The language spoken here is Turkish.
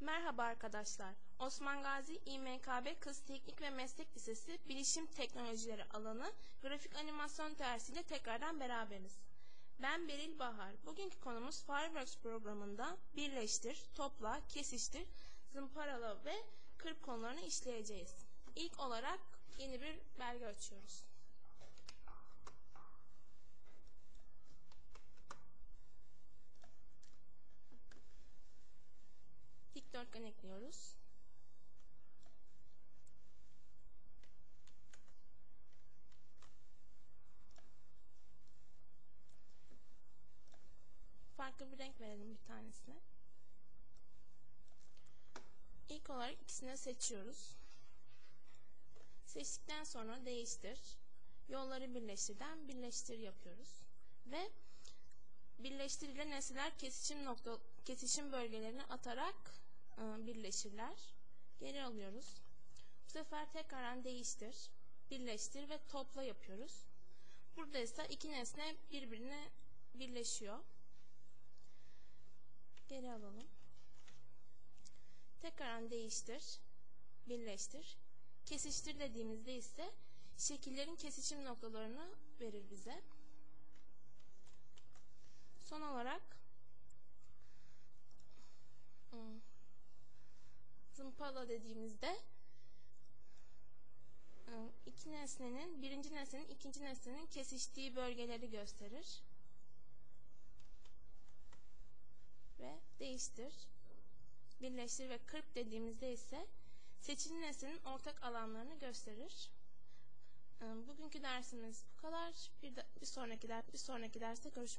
Merhaba arkadaşlar. Osman Gazi İMKB Kız Teknik ve Meslek Lisesi Bilişim Teknolojileri alanı grafik animasyon dersiyle tekrardan beraberiz. Ben Beril Bahar. Bugünkü konumuz Fireworks programında birleştir, topla, kesiştir, zımparala ve kırp konularını işleyeceğiz. İlk olarak yeni bir belge açıyoruz. Dikdörtgen ekliyoruz. Farklı bir renk verelim bir tanesine. İlk olarak ikisini seçiyoruz. Seçtikten sonra değiştir. Yolları birleştirden birleştir yapıyoruz. Ve birleştir ile nesneler kesişim nokta kesişim bölgelerini atarak birleşirler. Geri alıyoruz. Bu sefer tekrardan değiştir, birleştir ve topla yapıyoruz. Burada ise iki nesne birbirine birleşiyor. Geri alalım. Tekrardan değiştir, birleştir. Kesiştir dediğimizde ise şekillerin kesişim noktalarını verir bize. Son olarak zımpala dediğimizde hmm, iki nesnenin, birinci nesnenin ikinci nesnenin kesiştiği bölgeleri gösterir. Ve değiştir. Birleştir ve kırp dediğimizde ise seçili nesnenin ortak alanlarını gösterir. Hmm, bugünkü dersimiz bu kadar. Bir, de, bir sonraki der, bir sonraki derste görüşmek